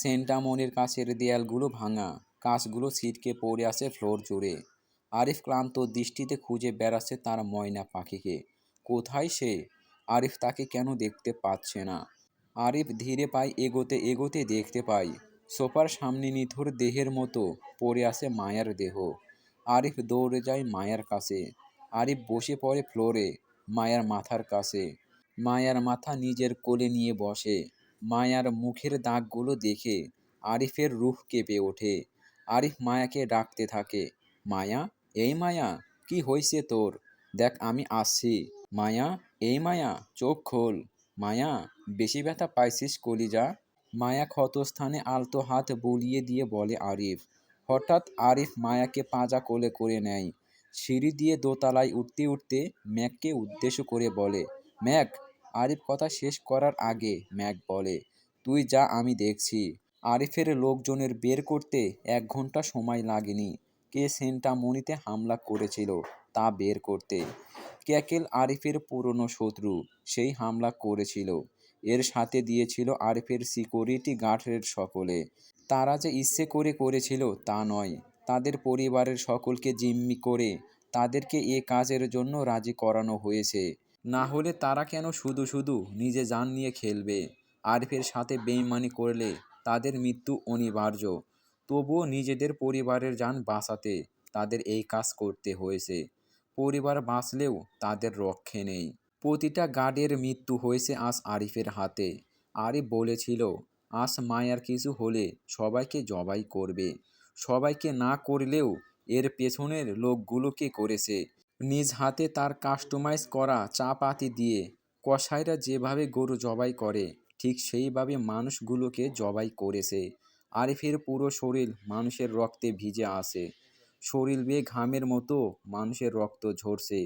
সেন্টামনির কাছের দেয়ালগুলো ভাঙা, কাঁচগুলো ছিটকে পড়ে আছে ফ্লোর জুড়ে। আরিফ ক্লান্ত দৃষ্টিতে খুঁজে বেড়াচ্ছে তার ময়না পাখিকে। কোথায় সে? আরিফ তাকে কেন দেখতে পাচ্ছে না? আরিফ ধীরে পায়ে এগোতে এগোতে দেখতে পাই সোফার সামনে নিথুর দেহের মতো পড়ে আছে মায়ার দেহ। আরিফ দৌড়ে যায় মায়ার কাছে। আরিফ বসে পড়ে ফ্লোরে, মায়ার মাথার কাছে। মায়ার মাথা নিজের কোলে নিয়ে বসে। মায়ার মুখের দাগগুলো দেখে আরিফের রুহ কেঁপে ওঠে। আরিফ মায়াকে ডাকতে থাকে, মায়া, এই মায়া, কি হয়েছে তোর? দেখ, আমি আসছি। মায়া, এই মায়া, চোখ খোল। মায়া, বেশি ব্যথা পাইছিস কলিজা? মায়া ক্ষতস্থানে আলতো হাত বুলিয়ে দিয়ে বলে আরিফ। হঠাৎ আরিফ মায়াকে পাঁজা কোলে করে নেয়। সিঁড়ি দিয়ে দোতলায় উঠতে উঠতে ম্যাককে উদ্দেশ্য করে বলে, ম্যাক আরিফ কথা শেষ করার আগে ম্যাক বলে, তুই যা, আমি দেখছি। আরিফের লোকজনের বের করতে এক ঘণ্টা সময় লাগেনি। কে সেন্টামনিতে হামলা করেছিল তা বের করতে। ক্যাকেল আরিফের পুরনো শত্রু, সেই হামলা করেছিল। এর সাথে দিয়েছিল আরিফের সিকিউরিটি গার্ডের সকলে। তারা যে ইচ্ছে করে করেছিল তা নয়। তাদের পরিবারের সকলকে জিম্মি করে তাদেরকে এ কাজের জন্য রাজি করানো হয়েছে। না হলে তারা কেন শুধু শুধু নিজে যান নিয়ে খেলবে? আরিফের সাথে বেইমানি করলে তাদের মৃত্যু অনিবার্য। তবুও নিজেদের পরিবারের যান বাঁচাতে তাদের এই কাজ করতে হয়েছে। পরিবার বাঁচলেও তাদের রক্ষে নেই। প্রতিটা গার্ডের মৃত্যু হয়েছে আজ আরিফের হাতে। আরিফ বলেছিল, আজ মায়ার কিছু হলে সবাইকে জবাই করবে। সবাইকে না করলেও এর পেছনের লোকগুলোকে করেছে? নিজ হাতে তার কাস্টমাইজ করা চা পাতি দিয়ে। কসাইরা যেভাবে গরু জবাই করে, ঠিক সেইভাবে মানুষগুলোকে জবাই করেছে। আরিফের পুরো শরীর মানুষের রক্তে ভিজে আছে। শরীর বেয়ে ঘামের মতো মানুষের রক্ত ঝরছে।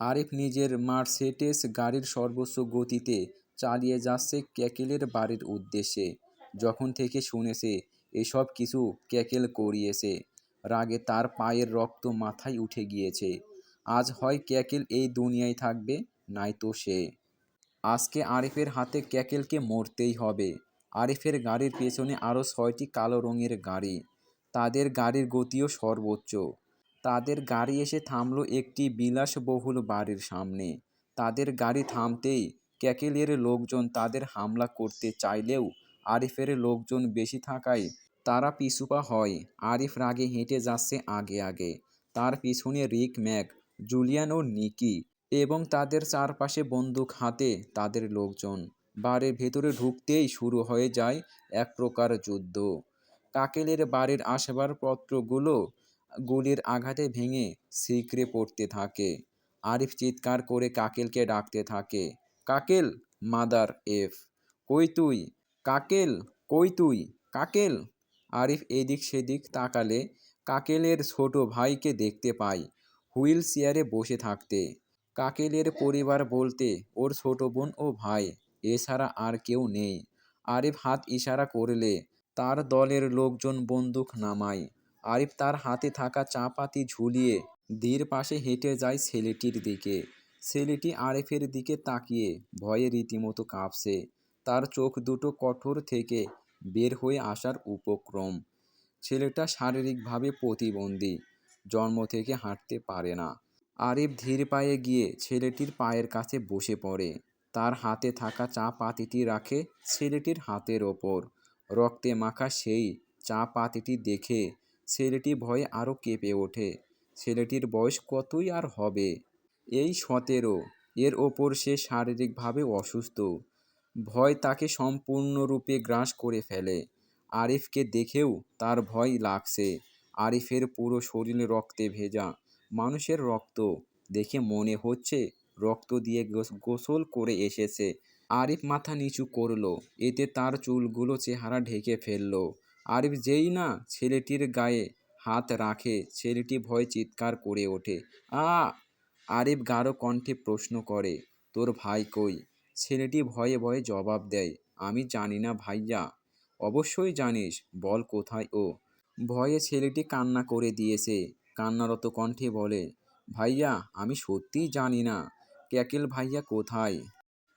আরিফ নিজের মার্সেডেস গাড়ির সর্বোচ্চ গতিতে চালিয়ে যাচ্ছে ক্যাকেলের বাড়ির উদ্দেশ্যে। যখন থেকে শুনেছে, এসব কিছু ক্যাকেল করিয়েছে। রাগে তার পায়ের রক্ত মাথায় উঠে গিয়েছে। আজ হয় ক্যাকেল এই দুনিয়ায় থাকবে নয়তো সে। আজকে আরিফের হাতে ক্যাকেলকে মরতেই হবে। আরিফের গাড়ির পেছনে আরও ছয়টি কালো রঙের গাড়ি। তাদের গাড়ির গতিও সর্বোচ্চ। তাদের গাড়ি এসে থামলো একটি বিলাসবহুল বাড়ির সামনে। তাদের গাড়ি থামতেই ক্যাকেলের লোকজন তাদের হামলা করতে চাইলেও আরিফের লোকজন বেশি থাকায় তারা পিছুপা হয়। আরিফ রাগে হেঁটে যাচ্ছে আগে আগে। তার পিছনে রিক ম্যাক জুলিয়ান ও নিকি এবং তাদের চারপাশে বন্দুক হাতে তাদের লোকজন। বাড়ির ভেতরে ঢুকতেই শুরু হয়ে যায় এক প্রকার যুদ্ধ। কাকেলের বাড়ির আসবাবপত্রগুলো গুলির আঘাতে ভেঙে সিকড়ে পড়তে থাকে। আরিফ চিৎকার করে কাকেলকে ডাকতে থাকে, কাকেল, মাদার এফ, কই তুই? কাকেল, কই তুই? কাকেল? আরিফ এদিক সেদিক তাকালে কাকেলের ছোট ভাইকে দেখতে পাই হুইল চেয়ারে বসে থাকতে। কাকেলের পরিবার বলতে, ওর ছোট বোন ও ভাই এছাড়া আর কেউ নেই। আরিফ হাত ইশারা করলে, তার দলের লোকজন বন্দুক নামায়। আরিফ তার হাতে থাকা চা পাতি ঝুলিয়ে ধীর পাশে হেঁটে যায় ছেলেটির দিকে। ছেলেটি আরিফের দিকে তাকিয়ে ভয়ে রীতিমতো কাঁপছে। তার চোখ দুটো কঠোর থেকে বের হয়ে আসার উপক্রম। ছেলেটা শারীরিকভাবে প্রতিবন্ধী। জন্ম থেকে হাঁটতে পারে না। আরিফ ধীর পায়ে গিয়ে ছেলেটির পায়ের কাছে বসে পড়ে। তার হাতে থাকা চা পাতিটি রাখে ছেলেটির হাতের ওপর। রক্তে মাখা সেই চা পাতিটি দেখে ছেলেটি ভয়ে আরও কেঁপে ওঠে। ছেলেটির বয়স কতই আর হবে? এই সতেরো, এর ওপর সে শারীরিকভাবে অসুস্থ। ভয় তাকে সম্পূর্ণরূপে গ্রাস করে ফেলে। আরিফকে দেখেও তার ভয় লাগছে। আরিফের পুরো শরীরে রক্তে ভেজা। মানুষের রক্ত দেখে মনে হচ্ছে রক্ত দিয়ে গোসল করে এসেছে। আরিফ মাথা নিচু করল, এতে তার চুলগুলো চেহারা ঢেকে ফেলল। আরিফ যেই না ছেলেটির গায়ে হাত রাখে, ছেলেটি ভয় চিৎকার করে ওঠে। আ, আরিফ গাঢ় কণ্ঠে প্রশ্ন করে, তোর ভাই কই? ছেলেটি ভয়ে ভয়ে জবাব দেয়, আমি জানি না ভাইয়া। অবশ্যই জানিস, বল কোথায় ও? ভয়ে ছেলেটি কান্না করে দিয়েছে। কান্নারত কণ্ঠে বলে, ভাইয়া, আমি সত্যিই জানি না ক্যাকেল ভাইয়া কোথায়?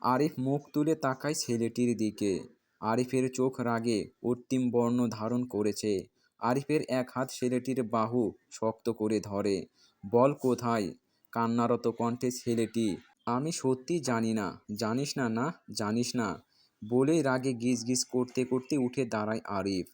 আরিফ মুখ তুলে তাকায় ছেলেটির দিকে। আরিফের চোখ রাগে অন্তিম বর্ণ ধারণ করেছে। আরিফের এক হাত ছেলেটির বাহু শক্ত করে ধরে, বল কোথায়? কান্নারত কণ্ঠে ছেলেটি, আমি সত্যি জানি না। জানিস না না? জানিস না? বলেই রাগে গিজ গিজ করতে করতে উঠে দাঁড়ায় আরিফ।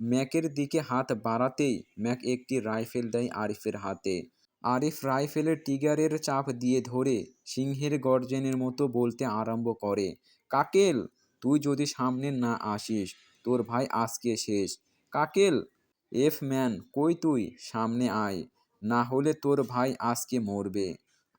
ম্যাকের দিকে হাত বাড়াতেই ম্যাক একটি রাইফেল দেয় আরিফের হাতে। আরিফ রাইফেলের টিগারের চাপ দিয়ে ধরে সিংহের গর্জনের মতো বলতে আরম্ভ করে, কাকেল, তুই যদি সামনে না আসিস, তোর ভাই আজকে শেষ। কাকেল, এফ ম্যান, কই তুই? সামনে আয়, না হলে তোর ভাই আজকে মরবে।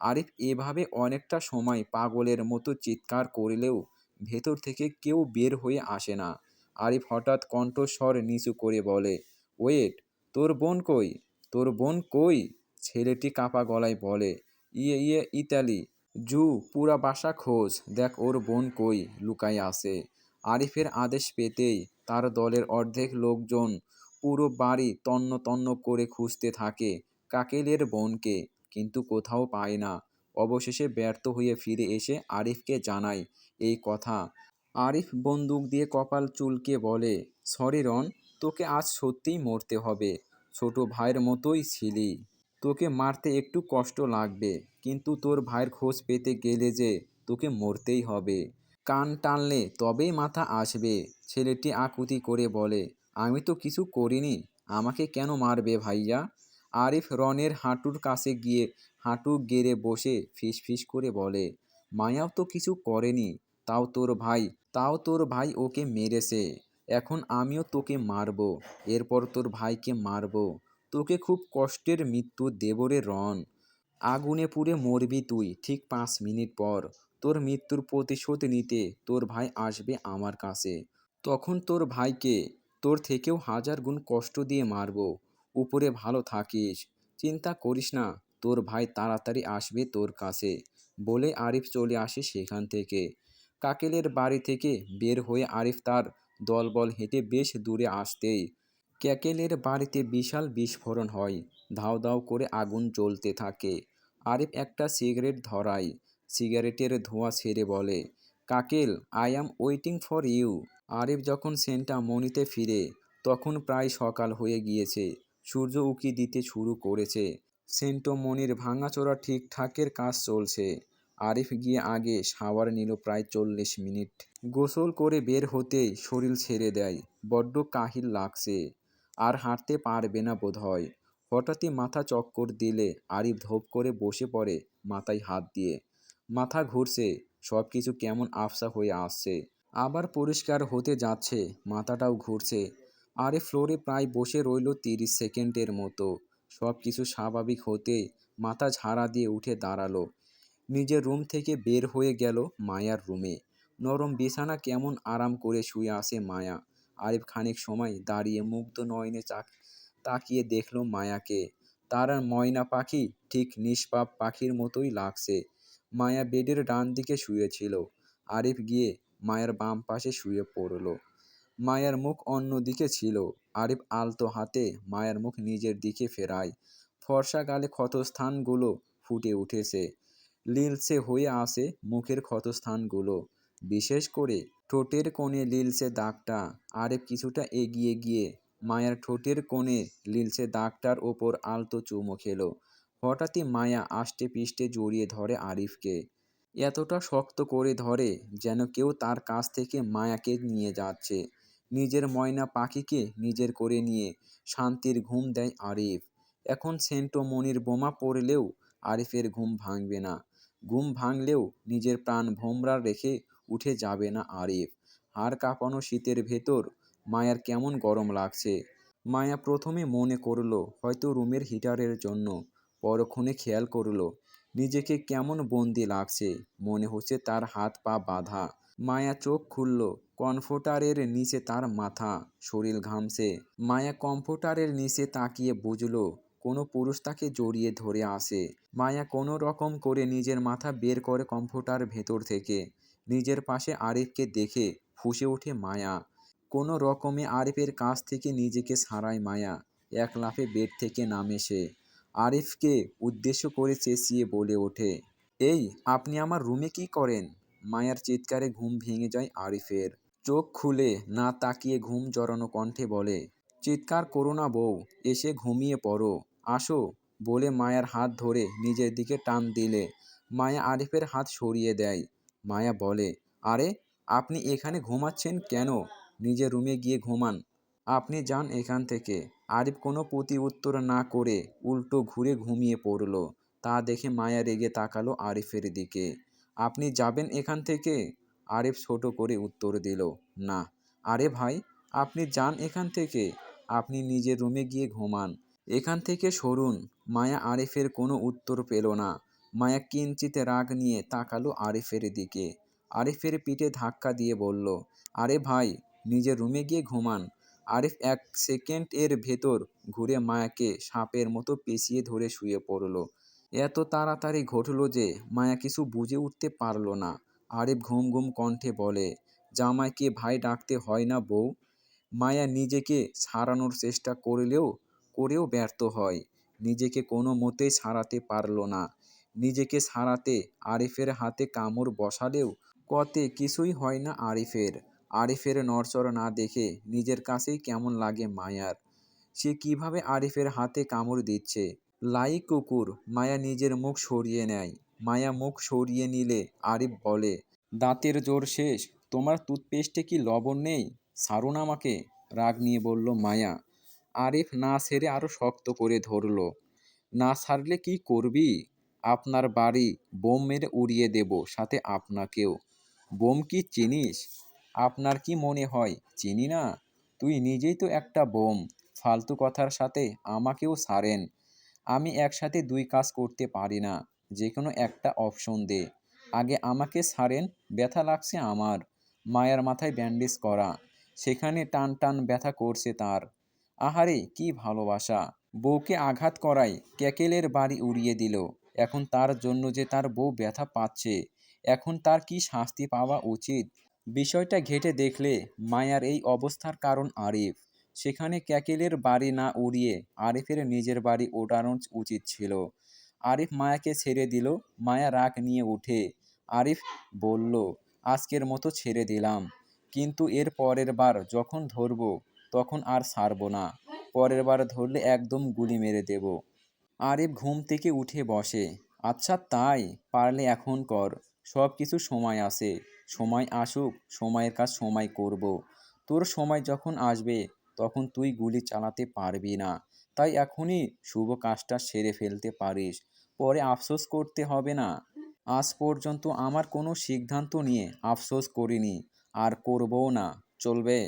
আরিফ এভাবে অনেকটা সময় পাগলের মতো চিৎকার করলেও ভেতর থেকে কেউ বের হয়ে আসে না। আরিফ হঠাৎ কণ্ঠস্বর নিচু করে বলে, ওয়েট, তোর বোন কই? তোর বোন কই? ছেলেটি কাপা গলায় বলে ইয়ে ইয়ে ইতালি। জু, পুরা বাসা খোঁজ, দেখ ওর বোন কই? লুকাই আছে। আরিফের আদেশ পেতেই তার দলের অর্ধেক লোকজন পুরো বাড়ি তন্ন তন্ন করে খুঁজতে থাকে কাকেলের বোনকে, কিন্তু কোথাও পায় না। অবশেষে ব্যর্থ হয়ে ফিরে এসে আরিফকে জানায় এই কথা। আরিফ বন্দুক দিয়ে কপাল চুলকে বলে, সরি রন, তোকে আজ সত্যিই মরতে হবে। ছোট ভাইয়ের মতোই ছিলি। তোকে মারতে একটু কষ্ট লাগবে, কিন্তু তোর ভাইয়ের খোঁজ পেতে গেলে যে তোকে মরতেই হবে। কান টানলে তবেই মাথা আসবে। ছেলেটি আকুতি করে বলে, আমি তো কিছু করিনি, আমাকে কেন মারবে ভাইয়া? আরিফ রনের হাঁটুর কাছে গিয়ে হাঁটু গেড়ে বসে ফিস ফিস করে বলে, মায়াও তো কিছু করেনি, তাও তোর ভাই তাও তোর ভাই ওকে মেরেছে। এখন আমিও তোকে মারবো। এরপর তোর ভাইকে মারবো। তোকে খুব কষ্টের মৃত্যু দেবরে রন। আগুনে পুড়ে মরবি তুই ঠিক পাঁচ মিনিট পর। তোর মৃত্যুর প্রতিশোধ নিতে তোর ভাই আসবে আমার কাছে। তখন তোর ভাইকে তোর থেকেও হাজার গুণ কষ্ট দিয়ে মারবো। উপরে ভালো থাকিস। চিন্তা করিস না, তোর ভাই তাড়াতাড়ি আসবে তোর কাছে বলে আরিফ চলে আসে সেখান থেকে। কাকেলের বাড়ি থেকে বের হয়ে আরিফ তার দলবল হেঁটে বেশ দূরে আসতেই ক্যাকেলের বাড়িতে বিশাল বিস্ফোরণ হয়। ধাও ধাও করে আগুন জ্বলতে থাকে। আরিফ একটা সিগারেট ধরায়। সিগারেটের ধোঁয়া ছেড়ে বলে, কাকেল I am waiting for you Arif যখন সেন্টা মনিতে ফিরে, তখন প্রায় সকাল হয়ে গিয়েছে। সূর্য উকি দিতে শুরু করেছে। সেন্টো মনির ভাঙাচোরা ঠিকঠাকের কাজ চলছে। আরিফ গিয়ে আগে শাওয়ার নিল প্রায় চল্লিশ মিনিট। গোসল করে বের হতেই শরীর ছেড়ে দেয়। বড্ড কাহিল লাগছে। আর হাঁটতে পারবে না বোধহয়। হঠাৎই মাথা চক্কর দিলে আরিফ ধোপ করে বসে পড়ে মাথায় হাত দিয়ে। মাথা ঘুরছে সব কিছু কেমন আফসা হয়ে আসছে। আবার পরিষ্কার হতে যাচ্ছে, মাথাটাও ঘুরছে। আরে ফ্লোরে প্রায় বসে রইল তিরিশ সেকেন্ডের মতো। সব কিছু স্বাভাবিক হতে মাথা ঝাড়া দিয়ে উঠে দাঁড়াল। নিজের রুম থেকে বের হয়ে গেল মায়ার রুমে। নরম বিছানা কেমন আরাম করে শুয়ে আসে মায়া। আরিফ খানিক সময় দাঁড়িয়ে মুগ্ধ নয়নে চাক, তাকিয়ে দেখল মায়াকে। তার ময়না পাখি ঠিক নিষ্পাপ পাখির মতোই লাগছে। মায়া বেডের ডান দিকে শুয়েছিল। আরিফ গিয়ে মায়ের বাম পাশে শুয়ে পড়ল। মায়ের মুখ অন্য দিকে ছিল। আরিফ আলতো হাতে মায়ের মুখ নিজের দিকে ফেরায়। ফর্সা গালে ক্ষতস্থানগুলো ফুটে উঠেছে। লিলসে হয়ে আসে মুখের ক্ষতস্থানগুলো। বিশেষ করে ঠোঁটের কোণে লিলসে দাগটা, আরেক কিছুটা এগিয়ে গিয়ে মায়ার ঠোঁটের কোণে লিলসে দাগটার ওপর আলতো চুমো খেলো। হঠাৎই মায়া আষ্টে পিষ্টে জড়িয়ে ধরে আরিফকে। এতটা শক্ত করে ধরে যেন কেউ তার কাছ থেকে মায়াকে নিয়ে যাচ্ছে। নিজের ময়না পাখিকে নিজের করে নিয়ে শান্তির ঘুম দেয় আরিফ। এখন সেন্টো মনির বোমা পড়লেও আরিফের ঘুম ভাঙবে না। ঘুম ভাঙলেও নিজের প্রাণ ভোমরা রেখে উঠে যাবে না আরিফ। হাড় কাঁপানো শীতের ভেতর মায়ার কেমন গরম লাগছে। মায়া প্রথমে মনে করল, হয়তো রুমের হিটারের জন্য। পরক্ষণে খেয়াল করল, নিজেকে কেমন বন্দি লাগছে। মনে হচ্ছে তার হাত পা বাঁধা। মায়া চোখ খুলল কনফোটারের নিচে তার মাথা, শরীর ঘামছে। মায়া কম্পিউটারের নিচে তাকিয়ে বুঝলো কোনো পুরুষ তাকে জড়িয়ে ধরে আসে। মায়া কোনো রকম করে নিজের মাথা বের করে কম্পিউটার ভেতর থেকে। নিজের পাশে আরিফকে দেখে ফুসে ওঠে মায়া। কোনো রকমে আরিফের কাছ থেকে নিজেকে সারায় মায়া। এক লাফে বেড থেকে নামে সে। আরিফকে উদ্দেশ্য করে চেঁচিয়ে বলে ওঠে, এই, আপনি আমার রুমে কি করেন? মায়ার চিৎকারে ঘুম ভেঙে যায় আরিফের। চোখ খুলে না তাকিয়ে ঘুম জড়ানো কণ্ঠে বলে, চিৎকার করো না বউ, এসে ঘুমিয়ে পড়ো। আসো বলে মায়ার হাত ধরে নিজের দিকে টান দিলে। মায়া আরিফের হাত সরিয়ে দেয়। মায়া বলে, আরে, আপনি এখানে ঘুমাচ্ছেন কেন? নিজের রুমে গিয়ে ঘুমান। আপনি যান এখান থেকে। আরিফ কোনো প্রতি উত্তর না করে উল্টো ঘুরে ঘুমিয়ে পড়ল। তা দেখে মায়া রেগে তাকালো আরিফের দিকে। আপনি যাবেন এখান থেকে? আরিফ ছোট করে উত্তর দিল, না। আরে ভাই, আপনি যান এখান থেকে। আপনি নিজের রুমে গিয়ে ঘুমান। এখান থেকে সরুন। মায়া আরিফের কোনো উত্তর পেল না। মায়া কিঞ্চিত রাগ নিয়ে তাকালো আরিফের দিকে। আরিফের পিঠে ধাক্কা দিয়ে বলল, আরে ভাই, নিজের রুমে গিয়ে ঘুমান। আরিফ এক সেকেন্ড এর ভেতর ঘুরে মায়াকে সাপের মতো পেঁচিয়ে ধরে শুয়ে পড়ল। এত তাড়াতাড়ি ঘটল যে মায়া কিছু বুঝে উঠতে পারল না। আরিফ ঘুম ঘুম কণ্ঠে বলে, জামাইকে ভাই ডাকতে হয় না বউ। মায়া নিজেকে ছাড়ানোর চেষ্টা করলেও করেও ব্যর্থ হয়। নিজেকে কোনো মতেই ছাড়াতে পারল না। নিজেকে ছাড়াতে আরিফের হাতে কামড় বসালেও কতে কিছুই হয় না আরিফের। আরিফের নড়চড় না দেখে নিজের কাছেই কেমন লাগে মায়ার। সে কীভাবে আরিফের হাতে কামড় দিচ্ছে? লাই কুকুর, মায়া নিজের মুখ সরিয়ে নেয়। মায়া মুখ সরিয়ে নিলে আরিফ বলে, দাঁতের জোর শেষ, তোমার টুথপেস্টে কি লবণ নেই? ছাড়ুন আমাকে। রাগ নিয়ে বলল মায়া। আরিফ না ছেড়ে আরও শক্ত করে ধরল, না ছাড়লে কি করবি? আপনার বাড়ি বোম মেরে উড়িয়ে দেব, সাথে আপনাকেও। বোম কি চিনিস? আপনার কি মনে হয়? চিনি না? তুই নিজেই তো একটা বোম, ফালতু কথার সাথে আমাকেও ছাড়েন আমি একসাথে দুই কাজ করতে পারি না যে কোনো একটা অপশন দে। আগে আমাকে ছাড়েন ব্যথা লাগছে আমার। মায়ের মাথায় ব্যান্ডেজ করা। সেখানে টান টান ব্যথা করছে তার। আহারে, কি ভালোবাসা। বউকে আঘাত করায় ক্যাকেলের বাড়ি উড়িয়ে দিল। এখন তার জন্য যে তার বউ ব্যথা পাচ্ছে, এখন তার কি শাস্তি পাওয়া উচিত? বিষয়টা ঘেটে দেখলে মায়ার এই অবস্থার কারণ আরিফ। সেখানে ক্যাকেলের বাড়ি না উড়িয়ে আরিফের নিজের বাড়ি ওঠানো উচিত ছিল। আরিফ মায়াকে ছেড়ে দিল, মায়া রাগ নিয়ে উঠে। আরিফ বলল, আজকের মতো ছেড়ে দিলাম। কিন্তু এর পরের বার যখন ধরবো তখন আর ছাড়বো না। পরের বার ধরলে একদম গুলি মেরে দেব। আরিফ ঘুম থেকে উঠে বসে। আচ্ছা তাই? পারলে এখন কর। সব কিছু সময় আসে সময় আসুক, সময়ের কাজ সময় করব। তোর সময় যখন আসবে, তখন তুই গুলি চালাতে পারবি না। তাই এখনই শুভ কাজটা সেরে ফেলতে পারিস। পরে আফসোস করতে হবে না। আজ পর্যন্ত আমার কোনো সিদ্ধান্ত নিয়ে আফসোস করিনি। আর করবও না। চলবে?